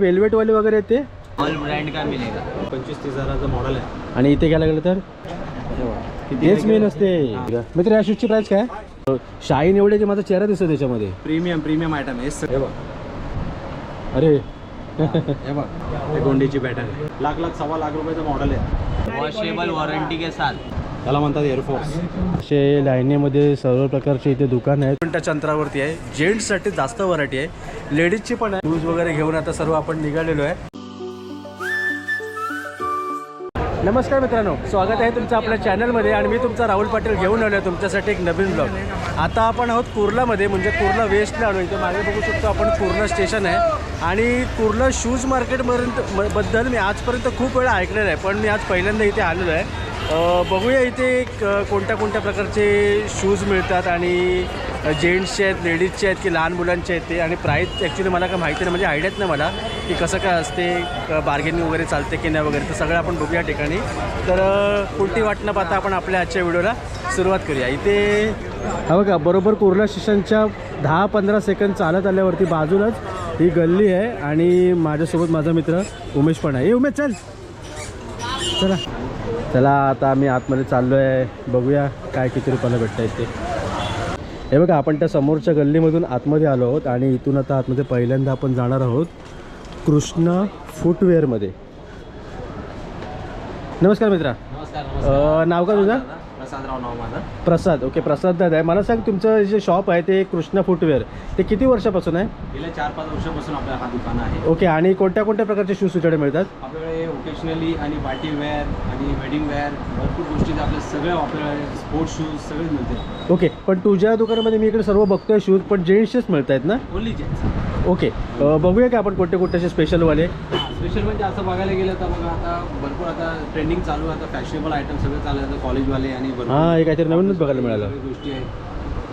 Velvet वाले वगैरे आहेत ते? ऑल ब्रांड का मिलेगा? पंचवीस तीस हजाराचं मॉडेल आहे. आणि इथे घ्यायला गेलं तर? तेच मेन असते. मित्र या शूजची प्राइस काय? शाईन एवढे की माझा चेहरा दिसतो त्याच्यामध्ये. प्रीमियम प्रीमियम आयटम आहे. हे बघ. अरे. हे बघ. हे गोंडीची पॅटर्न आहे. लाख लाख सव्वा लाख रुपयाचं मॉडेल आहे. वॉशेबल वारंटी के साथ. त्याला म्हणतात एअरफोर्स असे लाईनीमध्ये सर्व प्रकारचे इथे दुकान आहेत. मिनिटाच्या अंतरावरती आहे. जेंट्ससाठी जास्त व्हरायटी आहे. लेडीजची पण आहे. शूज वगैरे घेऊन आता सर्व आपण निघालेलो आहे. नमस्कार मित्रांनो स्वागत आहे तुमचं आपल्या चॅनलमध्ये आणि मी तुमचा राहुल पाटील घेऊन आलो आहे तुमच्यासाठी एक नवीन ब्लॉग आता आपण आहोत कुर्लामध्ये म्हणजे कुर्ला वेस्टला आलो इथे मागे बघू शकतो आपण कुर्ला स्टेशन आहे. आणि कुर्ला शूज मार्केटपर्यंत म- बद्दल मी आजपर्यंत खूप वेळा ऐकलेलं आहे पण मी आज पहिल्यांदा इथे आलेलो आहे. बघूया इथे क- कोणत्या कोणत्या प्रकारचे शूज मिळतात आणि जेंट्सचे आहेत लेडीजचे आहेत की लहान मुलांचे आहेत ते. आणि प्राईस ॲक्च्युली मला काय माहिती नाही म्हणजे आयडियाच नाही मला की कसं काय असते बार्गेनिंग वगैरे चालते की नाही वगैरे. तर सगळं आपण बघूया ठिकाणी. तर कोणती वाटणं वाट न पाहता आपण आपल्या आजच्या व्हिडिओला सुरुवात करूया. इथे हा बघा बरोबर कुर्ला स्टेशनच्या दहा पंधरा सेकंद चालत आल्यावरती बाजूलाच ही गल्ली आहे आणि माझ्यासोबत माझा मित्र उमेश पण आहे. ए उमेश चल. चला. चला आता आम्ही आतमध्ये चाललो आहे बघूया काय किती रुपयाला भेटतं आहे ते. हे बघा आपण त्या समोरच्या गल्लीमधून आतमध्ये आलो आहोत आणि इथून आता आतमध्ये पहिल्यांदा आपण जाणार आहोत कृष्णा फुटवेअरमध्ये. नमस्कार मित्रा. नमस्कार अ, नाव का तुझं? प्रसादराव नाव माझं. प्रसाद. ओके प्रसाद दादा आहे. मला सांग तुमचं जे शॉप आहे ते कृष्णा फुटवेअर ते किती वर्षापासून आहे? गेल्या चार पाच वर्षापासून आपल्या हा दुकान आहे. ओके आणि कोणत्या कोणत्या प्रकारचे शूज तुझ्याकडे मिळतात? आपल्याकडे ओकेशनली आणि पार्टी वेअर आणि वेडिंग वेअर भरपूर गोष्टी आपल्या सगळ्या आपल्याकडे स्पोर्ट्स शूज सगळेच मिळते ओके पण तुझ्या दुकानामध्ये मी इकडे सर्व बघतोय शूज पण जेंट्सचेच मिळत आहेत ना? Only gents okay. अ, बघूया का आपण कोणते कोणते असे स्पेशलवाले स्पेशल म्हणजे असं बघायला गेलं तर बघा आता भरपूर आता ट्रेंडिंग चालू आहे. आता फॅशनेबल आयटम सगळं चालू आहे. आता कॉलेजवाले आणि भरपूर हां हे काहीतरी नवीनच बघायला मिळालं. गोष्टी आहेत.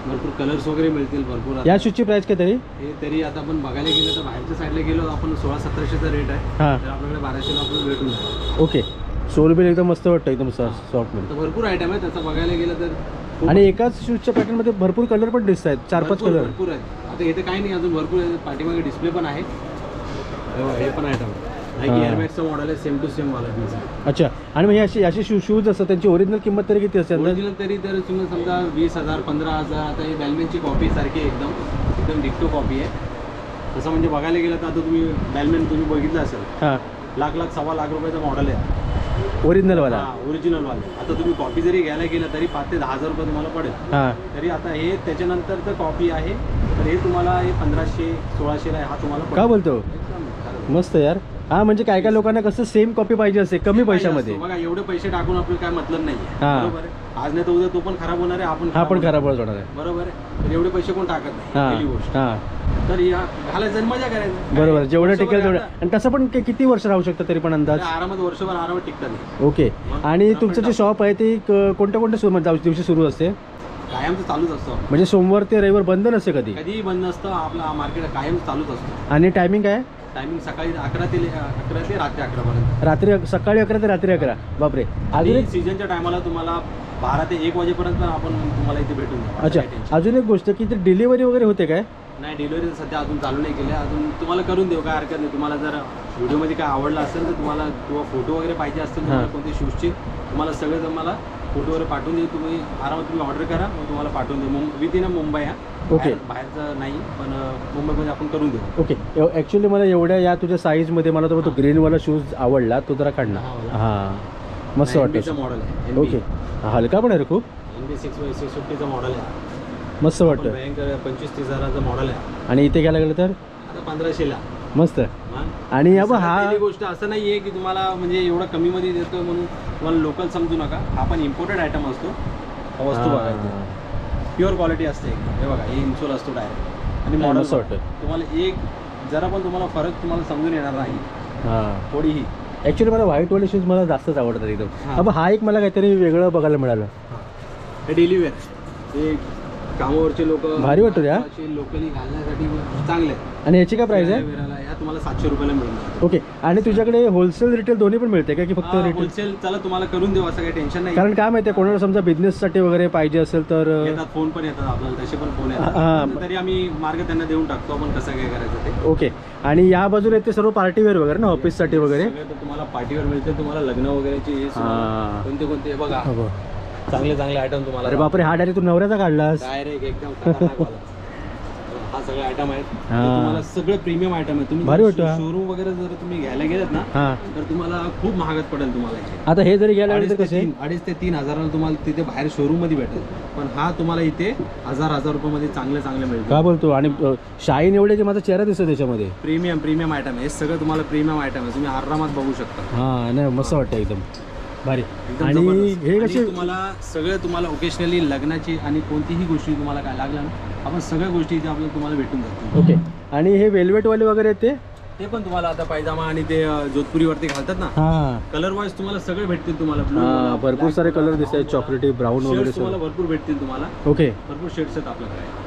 भरपूर कलर्स वगैरे मिळतील भरपूर आता. या शूजची प्राईस काय तरी? हे तरी आता आपण बघायला गेलं तर बाहेरच्या साईडला गेलो आपण सोळा सतराशेचा रेट आहे. हां. तर आपल्याकडे बाराशेला आपल्याला भेटून जाईल. ओके. सोल बिल एकदम मस्त वाटतं एकदम सॉफ्टमध्ये तर भरपूर आयटम आहे त्याचं बघायला गेलं तर खूप- आणि एकाच शूजच्या पॅटर्नमध्ये भरपूर कलर पण दिसत आहेत चार पाच भरपूर- कलर भरपूर आहेत. आता इथे काही नाही अजून भरपूर आहे. पाठीमागे डिस्प्ले पण आहे. हे हे पण हां. एअरमॅक्सचं मॉडेल आहे सेम टू सेम वाला आहे अच्छा आणि मग असे असे शू शूज असतात त्यांची ओरिजिनल किंमत तरी किती असते? अंदाज ओरिजिनल तरी तर तुम्ही समजा वीस हजार पंधरा हजार आता ही बॅलमेनची कॉपी सारखी आहे एकदम. एकदम डिक्टो कॉपी आहे. तसं म्हणजे बघायला गेलं तर आता तुम्ही बॅलमेन तुम्ही बघितलं असेल. लाख लाख सव्वा लाख रुपयाचं मॉडेल आहे. ओरिजिनलवाला ओरिजिनल वाले. आता तुम्ही कॉपी जरी घ्यायला गेलं तरी पाच ते दहा हजार रुपये तुम्हाला पडेल. तरी आता हे त्याच्यानंतर तर कॉपी आहे. तर हे तुम्हाला हे पंधराशे सोळाशेला आहे, हा तुम्हाला का. बोलतो. मस्त यार. हां म्हणजे काय काय लोकांना कसं सेम कॉपी पाहिजे असते कमी पैशामध्ये. बघा एवढे पैसे टाकून आपल्याला काय मतलब नाही. बरोबर आहे? आज नाही तर उद्या तो पण खराब होणार आहे आपण हा पण. खराब होणार आहे. बरोबर आहे? तर एवढे पैसे कोण टाकत नाही पहिली गोष्ट. तर या घालायचं मजा करायचं. बरोबर जेवढं टिकेल तेवढं. आणि तसं पण किती वर्ष राहू शकतं तरी पण अंदाज? आरामात वर्षभर आरामात टिकतात. ओके. आणि तुमचं जे. शॉप आहे ते कोणत्या कोणत्या सुरू म्हणजे दिवशी सुरू असते? कायम तर चालूच असतो. म्हणजे सोमवार ते रविवार बंद नसते कधी? कधीही बंद नसतं आपला मार्केट कायम चालूच असतो. आणि टायमिंग काय? टायमिंग सकाळी अकरा ते अकरा ते रात्री अकरा पर्यंत. रात्री सकाळी अकरा ते रात्री अकरा. बापरे. अजून आणि एक सीझनच्या टायमाला तुम्हाला बारा ते एक वाजेपर्यंत पण आपण तुम्हाला इथे भेटून जाऊ. असं अच्छा. काही tension अजून एक गोष्ट की ते डिलिव्हरी वगैरे होते काय? नाही डिलिव्हरी सध्या अजून चालू नाही केली. अजून तुम्हाला करून देऊ काय हरकत नाही. तुम्हाला जर व्हिडिओमध्ये काय आवडलं असेल तर तुम्हाला किंवा फोटो वगैरे पाहिजे असतील तुम्हाला. कोणते शूजचे तुम्हाला सगळे तुम्हाला फोटो वगैरे पाठवून देऊ. तुम्ही आरामात तुम्ही ऑर्डर करा. मग तुम्हाला पाठवून देऊ. मुं विथ इन मुंबई हा. ओके. बाहेर- बाहेरचं नाही पण मुंबईमध्ये आपण करून देऊ. ओके ॲक्च्युली मला एवढ्या या तुझ्या साईजमध्ये मला तो ग्रीनवाला शूज आवडला. तो जरा काढ ना. हा मस्त वाटतं मॉडेल आहे. ओके हलका पण आहे रे खूप. एन बी सिक्स फिफ्टीचं मॉडेल आहे. मस्त वाटतं. भयंकर पंचवीस तीस हजाराचं मॉडेल आहे. आणि इथे घ्यायला गेलं तर? आता पंधराशेला. मस्त? आणि अब हा गोष्ट असं नाही आहे की तुम्हाला म्हणजे एवढं कमीमध्ये देतो म्हणून तुम्हाला लोकल समजू नका. हा पण इम्पोर्टेड आयटम असतो. हा वस्तू बघायची प्युअर क्वालिटी असते. हे बघा हे इन्सोल असतो डायरेक्ट आणि मॉडेल वाटतं. तुम्हाला एक जरा पण तुम्हाला फरक तुम्हाला समजून येणार नाही. थोडीही. ॲक्च्युली मला व्हाईटवाले शूज मला जास्तच आवडतात एकदम. हां. अब हा एक मला काहीतरी वेगळं बघायला मिळालं. हे. डेली वेअर हे कामावरचे लोक भारी वाटतं हा? लोकली घालण्यासाठी चांगले आणि याची काय प्राईस आहे? या तुम्हाला सातशे रुपयाला मिळून जाईल ओके. आणि तुझ्याकडे होलसेल रिटेल दोन्ही पण मिळते का? की फक्त रिटेल होलसेल चला तुम्हाला करून देऊ असं काही टेन्शन नाही. कारण काय माहिती कोणाला समजा बिझनेससाठी वगैरे पाहिजे असेल तर येतात फोन पण येतात आपल्याला तसे पण फोन येतात. तरी आम्ही मार्ग त्यांना देऊन टाकतो आपण कसं काय करायचं ते. ओके. आणि या बाजूला येते सर्व पार्टीवेअर वगैरे ना ऑफिससाठी वगैरे? तुम्हाला पार्टीवर मिळते तुम्हाला लग्न वगैरेचे. कोणते कोणते बघा. चांगले चांगले आयटम तुम्हाला अरे बापरे हा डायरेक्ट तू नवऱ्याचा काढलास. डायरेक्ट एकदम खतरनाक वाला. हा सगळे आयटम आहेत. हे. तुम्हाला सगळं प्रीमियम आयटम आहे तुम्ही भारी वाटतं. शोरूम वगैरे जर तुम्ही घ्यायला गेलात ना हा. तर तुम्हाला खूप महागात पडेल तुम्हाला इथे. आता हे जरी घ्यायला अडीच तर ते कसे? तीन अडीच ते तीन हजाराला तुम्हाला तिथे बाहेर शोरूममध्ये भेटेल. पण हा तुम्हाला इथे हजार हजार रुपयामध्ये चांगले चांगले मिळतील. का बोलतो? आणि अ, शाईन एवढे की माझा चेहरा दिसतो त्याच्यामध्ये. प्रीमियम प्रीमियम आयटम आहे. हे सगळं तुम्हाला प्रीमियम आयटम आहे. तुम्ही आरामात बघू शकता. हा नाही मस्त वाटतं एकदम. भारी. एकदम आणि जबरदस्त. हे आणि कसे तुम्हाला सगळं तुम्हाला ओकेशनली लग्नाची आणि कोणतीही गोष्टी तुम्हाला काय लागल्या ना आपण सगळ्या गोष्टी इथे आपल्याला तुम्हाला भेटून जातील. ओके. आणि हे वेल्वेटवाले वगैरे आहेत ते? ते पण तुम्हाला आता पायजामा आणि ते अं, जोधपुरीवरती घालतात ना हा. कलर वाईज तुम्हाला सगळे भेटतील तुम्हाला. Blue हा भरपूर black सारे कलर दिसत आहेत चॉकलेटी ब्राऊन वगैरे तुम्हाला भरपूर भेटतील तुम्हाला. ओके. भरपूर शेड्स आहेत आपल्याकडे.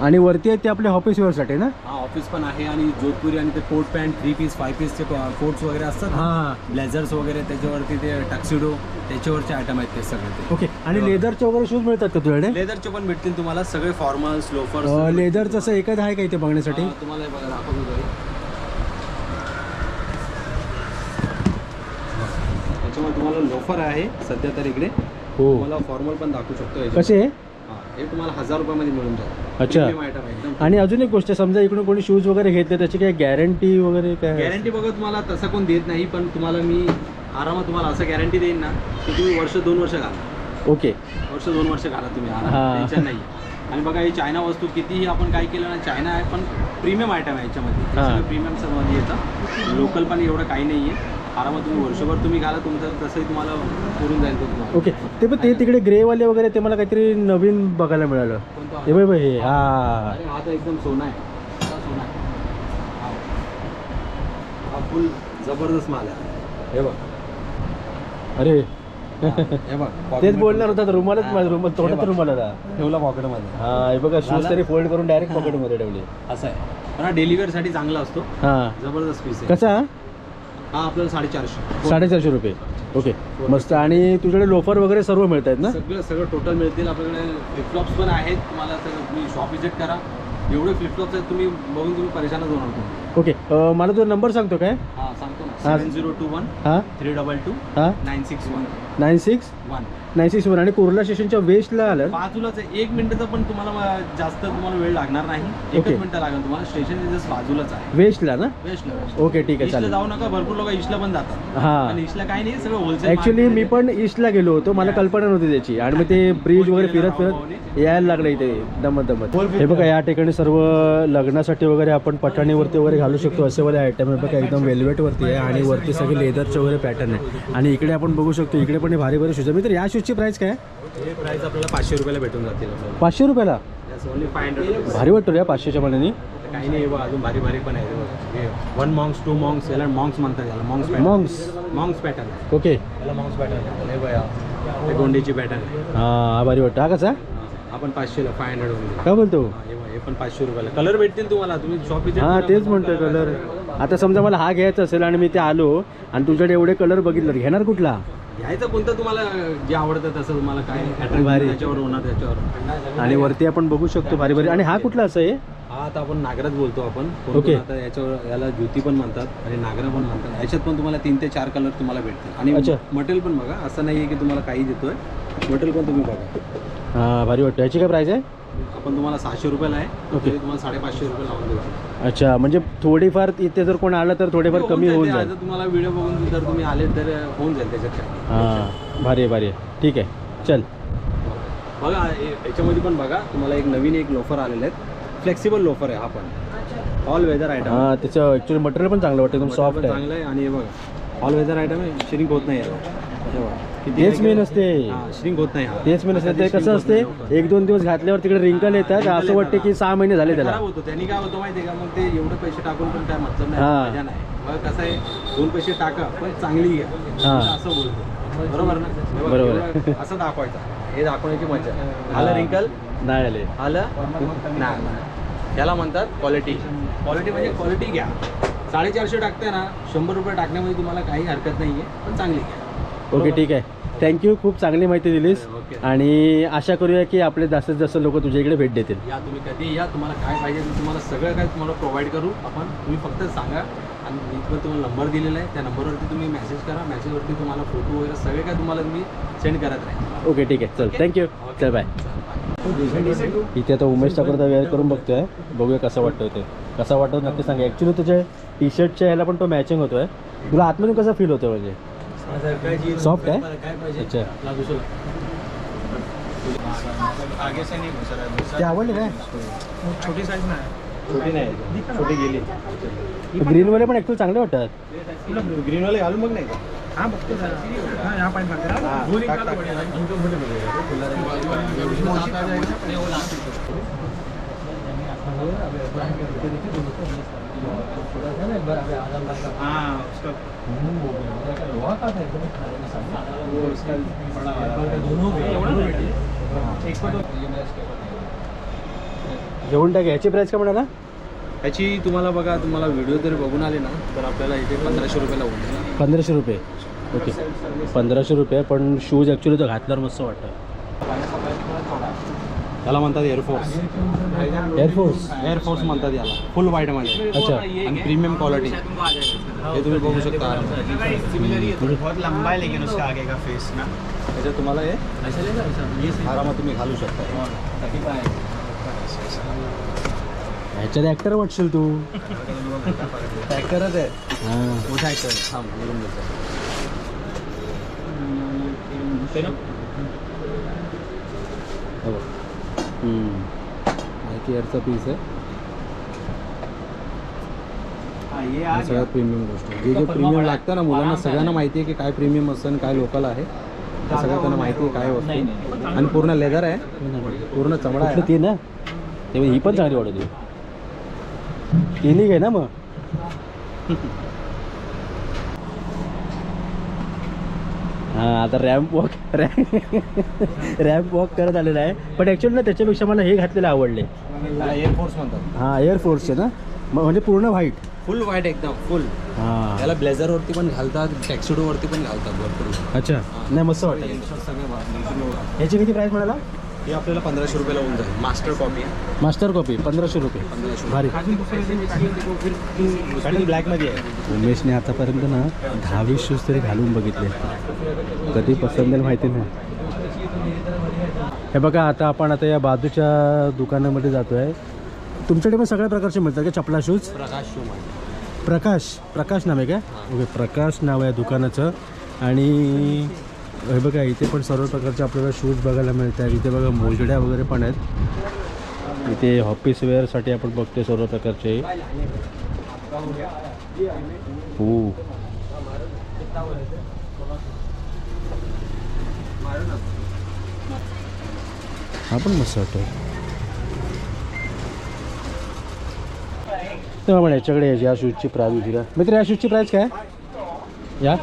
आणि वरती आहेत ते आपल्या ऑफिस वेअरसाठी ना? हा ऑफिस पण आहे आणि जोधपुरी आणि ते coat pant three piece five पीसचे coats वगैरे असतात हा. ब्लेझर्स वगैरे त्याच्यावरती ते टक्सिडो त्याच्यावरचे आयटम आहेत ते सगळे ते. ओके आणि लेदरचे वगैरे शूज मिळतात का तुझ्याकडे? लेदरचे पण भेटतील तुम्हाला सगळे फॉर्मल्स अ, लोफर्स लेदरचं असं एकच आहे का इथे बघण्यासाठी? तुम्हाला हे बघा दाखवतो. त्याच्यामध्ये तुम्हाला लोफर आहे सध्या तर इकडे. हो. तुम्हाला फॉर्मल पण दाखवू शकतो याच्यात. कसे? हे तुम्हाला हजार रुपयामध्ये मिळून जाईल. अच्छा. आयटम आहे एकदम आणि अजून एक गोष्ट समजा इकडून कोणी शूज वगैरे घेतले त्याची काय गॅरंटी वगैरे काय गॅरंटी बघा तुम्हाला तसं कोण देत नाही पण तुम्हाला मी आरामात तुम्हाला असं गॅरंटी देईन ना की तुम्ही वर्ष दोन वर्ष घाला. ओके वर्ष दोन वर्ष घाला तुम्ही हा. टेन्शन नाही आणि बघा ही चायना वस्तू कितीही आपण काय केलं ना चायना आहे पण प्रीमियम आयटम आहे याच्यामध्ये. हा. प्रीमियममध्ये येतं. लोकल पण एवढं काही नाही आहे आरामात तुम्ही वर्षभर तुम्ही घाला तुमचं तसंही तुम्हाला पुरून जाईल तो तुम्हाला. ओके. ते पण ते तिकडे ग्रेवाले वगैरे ते मला काहीतरी नवीन बघायला मिळालं. कोणतं हे बघ बघ हे हा. अरे हा तर एकदम सोना आहे. हा सोना आहे? हा. हा फुल जबरदस्त माल आहे. हे बघ. अरे. हे बघ तेच बोलणार होता रुमालच माझा रुमाल तोंडात रुमाल होता ठेवला पॉकेटमध्ये हा हे बघा शूज? तरी फोल्ड करून डायरेक्ट पॉकेटमध्ये ठेवले. असं आहे. पण हा डेलिव्हरसाठी चांगला असतो. हा. जबरदस्त पीस आहे. कसा? हा आपल्याला साडेचारशे. साडेचारशे रुपये. ओके. मस्त. आणि तुझ्याकडे लोफर वगैरे सर्व मिळत आहेत ना? सगळं सगळं टोटल मिळतील. आपल्याकडे फ्लिपफ्लॉप्स पण आहेत. तुम्हाला तुम्ही शॉप विजिट करा. एवढे फ्लिपफ्लॉप्स आहेत तुम्ही बघून तुम्ही परेशानच होणार तुम्ही ओके. मला तुझा नंबर सांगतो काय? हा सांगतो ना. सेवन झिरो टू वन हा. थ्री डबल टू हा. Nine six one nine six one one आणि कुर्ला स्टेशनच्या वेस्टला आलं. बाजूलाच आहे. एक मिनिटाचा पण तुम्हाला जास्त तुम्हाला वेळ लागणार नाही. एकच Okay. मिनिटं लागेल तुम्हाला. स्टेशन जस्ट बाजूलाच आहे. वेस्टला ना? वेस्टला ओके ठीक आहे चालेल. जाऊ नका भरपूर लोक ईस्टला पण जातात. हा. पण ईस्टला काही नाही सगळं होलसेल ऍक्च्युली मी पण ईस्टला गेलो होतो. मला कल्पना नव्हती त्याची. आणि मग ते ब्रिज वगैरे फिरत फिरत यायला लागलं इथे. दमत दमत हे बघा या ठिकाणी सर्व लग्नासाठी वगैरे आपण पठाणीवरती वगैरे घालू शकतो. असे वाले आयटम आहे बघा एकदम वेल्वेटवरती आहे आणि वरती सगळे लेदरचे वगैरे पॅटर्न आहे. आणि इकडे आपण बघू शकतो इकडे पण हे भारी भारी शूज आहे तर या शूजची प्राइस काय? आहे? हे प्राइस आपल्याला पाचशे रुपयाला भेटून जातील आपल्याला. पाचशे रुपयाला? ओनली फाय हंड्रेड भारी वाटतो रे या पाचशेच्या मनाने. काही नाही बघा अजून भारी भारी पण आहे वन मॉंग्स टू मॉंग्स याला मॉंग्स म्हणतात याला मॉंग्स मॉंग्स मॉंग्स पॅटर्न ओके याला मॉंग्स पॅटर्न हे बघा हे गोंडीची पॅटर्न आहे. हां हा भारी वाटतो. हा कसा? आपण पाचशेला फाय हंड्रेड होईल काय बोलतो? हे बघा, हे पण पाचशे रुपयाला. कलर भेटतील तुम्हाला तुम्ही शॉप हां तेच म्हणतोय कलर आता समजा मला हा घ्यायचा असेल आणि मी ते आलो आणि तुझ्याकडे एवढे कलर बघितलं घेणार कुठला? घ्यायचं कोणतं तुम्हाला जे आवडतं तसं तुम्हाला काय भारी. भारी त्याच्यावर होणार त्याच्यावर? आणि वरती आपण बघू शकतो भारी भारी. आणि हा कुठला असं आहे? हा आता आपण नागराच बोलतो आपण. कोण ओके. आता याच्यावर याला ज्योती पण म्हणतात आणि नागरा पण म्हणतात. याच्यात पण तुम्हाला तीन ते चार कलर तुम्हाला भेटतील. आणि अच्छा. मटेरियल पण बघा असं नाही आहे की तुम्हाला काही देतोय. मटेरियल पण तुम्ही बघा. हां भारी वाटतं. याची काय प्राईस आहे? आपण तुम्हाला सहाशे रुपयाला आहे. ओके. तरी तुम्हाला साडेपाचशे रुपये लावून देऊ. अच्छा म्हणजे थोडीफार इथे जर कोण आलं तर थोडेफार कमी होऊन जाईल. आता तुम्हाला व्हिडिओ बघून जर तुम्ही आले तर होऊन जाईल त्याच्यात काय. हां भारी आहे भारी आहे. ठीक आहे. चल. बघा हे- याच्यामध्ये पण बघा तुम्हाला एक नवीन एक लोफर आलेले आहेत. फ्लेक्सिबल लोफर आहे हा पण. ऑल वेदर आयटम हां त्याचं ॲक्च्युली मटेरियल पण चांगलं वाटतं एकदम सॉफ्ट आहे. चांगलं आहे आणि हे बघा ऑल वेदर आयटम आहे श्रिंक होत नाही याला. हे. किती तेच मेन असते श्रिंक होत नाही तेच मेन असते ते कसं असते. एक दोन दिवस घातल्यावर तिकडे रिंकल येतात असं वाटतं की सहा महिने झाले त्याला. होतो. त्यांनी काय होतं माहिती का? मग ते एवढे पैसे टाकून पण काय मतलब. नाही मग कसं आहे दोन पैसे टाका पण चांगली घ्या. असं बोलतो. बरोबर ना? बरोबर. असं दाखवायचं. हे दाखवण्याची मजा. आलं. रिंकल नाही आले. आलं? नाही याला म्हणतात क्वालिटी क्वालिटी म्हणजे क्वालिटी घ्या. साडेचारशे टाकते ना शंभर रुपये टाकण्यामध्ये तुम्हाला काही हरकत नाही आहे पण चांगली घ्या. ओके ठीक आहे. थँक्यू खूप चांगली माहिती दिलीस. आणि आशा करूया की आपले जास्तीत जास्त लोक तुझ्या इकडे भेट देतील. या तुम्ही कधी या तुम्हाला काय पाहिजे तुम्हाला सगळं काय तुम्हाला प्रोव्हाइड करू. आपण तुम्ही फक्त सांगा. आणि मी पण तुम्हाला नंबर दिलेला आहे. त्या नंबरवरती तुम्ही मेसेज करा. मेसेजवरती तुम्हाला फोटो वगैरे सगळे काय तुम्हाला तुम्ही सेंड करत राहा ओके ठीक आहे. चल थँक्यू चल बाय इथे आता उमेश ठाकूरचा वेअर करून बघतोय. बघूया कसं वाटतोय ते. कसा वाटतो नक्की सांगा. ॲक्च्युली तुझ्या टी शर्टच्या ह्याला पण तो मॅचिंग होतोय. तुला आतमधून कसं फील होतं म्हणजे? Soft आहे? अच्छा. ते आवडले काय छोटी साईज नाही छोटी नाही छोटी गेली ग्रीनवाले पण ॲक्च्युली चांगले वाटतात ग्रीनवाले घालून बघ नाही का हा बघतो. हा, घेऊन टाक ह्याची प्राईस काय म्हणाला? ह्याची तुम्हाला बघा तुम्हाला व्हिडिओ जर बघून आले ना तर आपल्याला इथे पंधराशे रुपयाला होऊन जाईल. पंधराशे रुपये. ओके. पंधराशे रुपये पण शूज ॲक्च्युली तो घातल्यावर मस्त वाटतं. त्याला म्हणतात एअरफोर्स एअरफोर्स एअरफोर्स म्हणतात याला. फुल व्हाईटमध्ये अच्छा. आणि प्रीमियम क्वालिटी हे तुम्ही बघू शकता बहुत लंबा है लेकिन उसका आगे का फेस ना. त्याच्यात तुम्हाला हे आरामात तुम्ही घालू शकता. ह्याच्यात ॲक्टर वाटशील तू. ॲक्टरच आहे. हां. मोठा ॲक्टर हां बोलून देतो हो माहिती एअरचा पीस आहे. हा सगळ्यात प्रीमियम गोष्ट. आहे जे जे प्रीमियम लागतं ना मुलांना सगळ्यांना माहिती आहे की काय प्रीमियम असतं आणि काय लोकल आहे. ते सगळं त्यांना माहिती आहे काय वस्तू. आणि पूर्ण लेदर आहे. पूर्ण चमडा आहे. ती ना? तेव्हा ही पण चांगली वाटत. तिन्ही घे ना मग? हां आता रॅम्प वॉक रॅम्प वॉक करत आलेला आहे. पण ॲक्च्युली ना त्याच्यापेक्षा मला हे घातलेले आवडले एअरफोर्स म्हणतात. हां एअरफोर्सचे ना? मग म्हणजे पूर्ण व्हाईट फुल व्हाईट एकदम फुल हां. त्याला ब्लेझरवरती पण घालतात टॅक्सिडोवरती पण घालतात भरपूर. अच्छा. नाही मस्त वाटतं. सगळे. याची किती प्राईस म्हणाला? हे आपल्याला पंधराशे रुपयाला होऊन जाईल. मास्टर कॉपी आहे. मास्टर कॉपी पंधराशे रुपये. पंधराशे भारी. आणि ब्लॅकमध्ये आहे? उमेशने आतापर्यंत ना दहावीस शूज तरी घालून बघितले. कधी पसंत माहिती नाही. हे बघा आता आपण आता या बाजूच्या दुकानामध्ये जातो आहे तुमच्याकडे पण सगळ्या प्रकारचे मिळतात का चपला शूज प्रकाश शो प्रकाश. प्रकाश नाव आहे का? ओके प्रकाश नाव आहे दुकानाचं. आणि हे बघा इथे पण सर्व प्रकारचे आपल्याला शूज बघायला मिळतात. इथे बघा मोजड्या वगैरे पण आहेत. इथे ऑफिस वेअरसाठी आपण बघतोय सर्व प्रकारचे. हो. हा पण मस्त वाटतो तेव्हा म्हणे याच्याकडे या शूजची प्राईस होती का मित्र या शूजची प्राईज काय? या?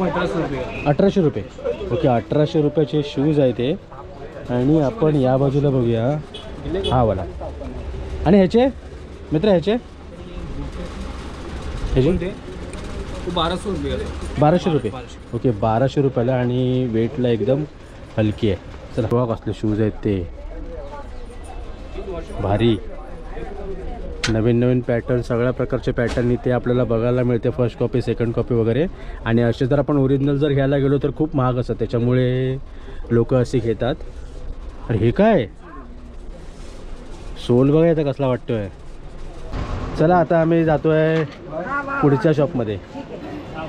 अठराशे रुपये. ओके अठराशे रुपयाचे शूज आहे ते. आणि आपण या बाजूला बघूया. हा वाला. आणि ह्याचे? मित्र ह्याचे? ह्याचे? बाराशे रुपये बाराशे रुपये. ओके बाराशे रुपयाला आणि वेटला एकदम हलकी आहे. चला बघा कसले शूज आहेत ते. भारी. नवीन नवीन पॅटर्न सगळ्या प्रकारचे पॅटर्न इथे आपल्याला बघायला मिळते. फर्स्ट कॉपी सेकंड कॉपी वगैरे. आणि असे जर आपण ओरिजिनल जर घ्यायला गेलो तर खूप महाग असतात त्याच्यामुळे लोक असे घेतात. अरे हे काय? सोल बघा इथं कसला वाटतोय. चला आता आम्ही जातो आहे पुढच्या शॉपमध्ये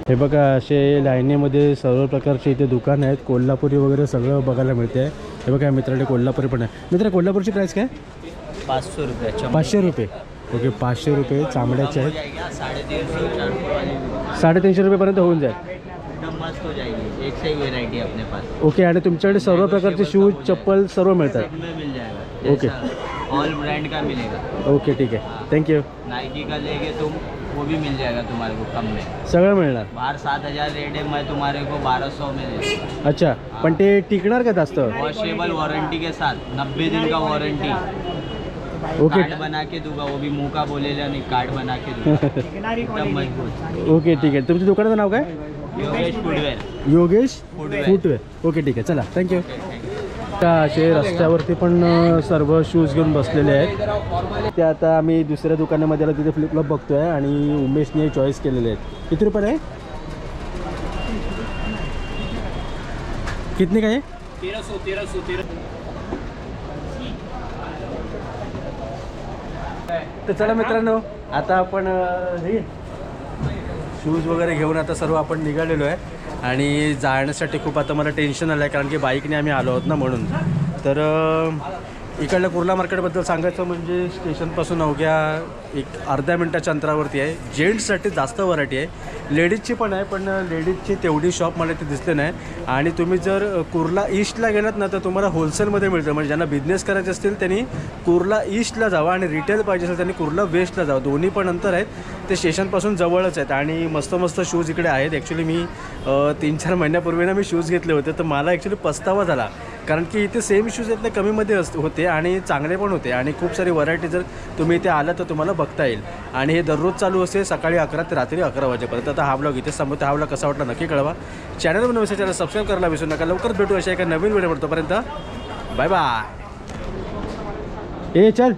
हे बघा असे लाईनीमध्ये सर्व प्रकारचे इथे दुकान आहेत. कोल्हापुरी वगैरे सगळं बघायला मिळते. हे बघा मित्राकडे कोल्हापुरी पण आहे. मित्र कोल्हापूरची प्राईस काय? पाँच सौ रुपये पाचशे रुपये. ओके पाचशे रुपये चांबड्याचे आहेत. साडेतीनशे रुपयेपर्यंत होऊन जाईल. हो ओके आणि तुमच्याकडे सर्व प्रकारचे शूज चप्पल सर्व मिळतात. ओके. ऑल ब्रांड का मिलेगा? ओके ठीक आहे. थँक्यू नाइकी का लेंगे तुम वो भी मिल जाएगा तुम्हारे को कम में. सगळं मिळणार. बाहर सात हजार रेट है मैं तुम्हारे को बारह सौ में दे अच्छा पण ते टिकणार का जास्त? वॉशेबल वारंटी के साथ नब्बे दिन का वारंटी ओके कार्ड बना के दूंगा वो भी मुंह का बोलेगा नहीं कार्ड बना के दूंगा। एकदम मजबूत। ओके ठीक आहे तुमच्या दुकानाचं नाव काय? Yogesh footwear. Yogesh Footwear. Footwear. Okay ठीक आहे. चला थँक्यू त्या असे रस्त्यावरती पण सर्व शूज घेऊन बसलेले आहेत. ते आता आम्ही दुसऱ्या दुकानामध्ये आलो तिथे फ्लिपफ्लॉप बघतोय आणि उमेशने चॉईस केलेले आहेत. किती रुपये आहे? कितने का आहे? तेरह सौ तेरह सौ तेरह तर चला मित्रांनो आता आपण हे शूज वगैरे घेऊन आता सर्व आपण निघालेलो आहे. आणि जाण्यासाठी खूप आता मला टेन्शन आलं आहे कारण की बाईकने आम्ही आलो आहोत ना म्हणून. तर इकडल्या कुर्ला मार्केटबद्दल सांगायचं म्हणजे स्टेशनपासून अवघ्या एक अर्ध्या मिनटाच्या अंतरावरती आहे. जेंट्ससाठी जास्त व्हरायटी आहे. लेडीजची पण आहे पण लेडीजची तेवढी शॉप मला इथे दिसले नाही. आणि तुम्ही जर कुर्ला ईस्टला गेलात ना तर तुम्हाला होलसेलमध्ये मिळतं. म्हणजे ज्यांना बिझनेस करायचे असतील त्यांनी कुर्ला ईस्टला जावा आणि रिटेल पाहिजे असेल त्यांनी कुर्ला वेस्टला जावं. दोन्ही पण अंतर आहेत. ते स्टेशनपासून जवळच आहेत. आणि मस्त मस्त शूज इकडे आहेत. ॲक्च्युली मी तीन चार महिन्यापूर्वी ना मी शूज घेतले होते तर मला ॲक्च्युली पस्तावा झाला. कारण की इथे सेम इश्यूज आहेत ना कमीमध्ये अस होते आणि चांगले पण होते. आणि खूप सारी व्हरायटी जर तुम्ही इथे आलं तर तुम्हाला बघता येईल. आणि हे दररोज चालू असते सकाळी अकरा ते रात्री अकरा वाजेपर्यंत. आता हा ब्लॉग इथे समोर हा ब्लॉग कसा वाटला नक्की कळवा. चॅनल नवीन चॅनल सबस्क्राईब करायला विसरू नका. लवकरच भेटू अशा एका नवीन व्हिडिओ तोपर्यंत. बाय बाय ए चल.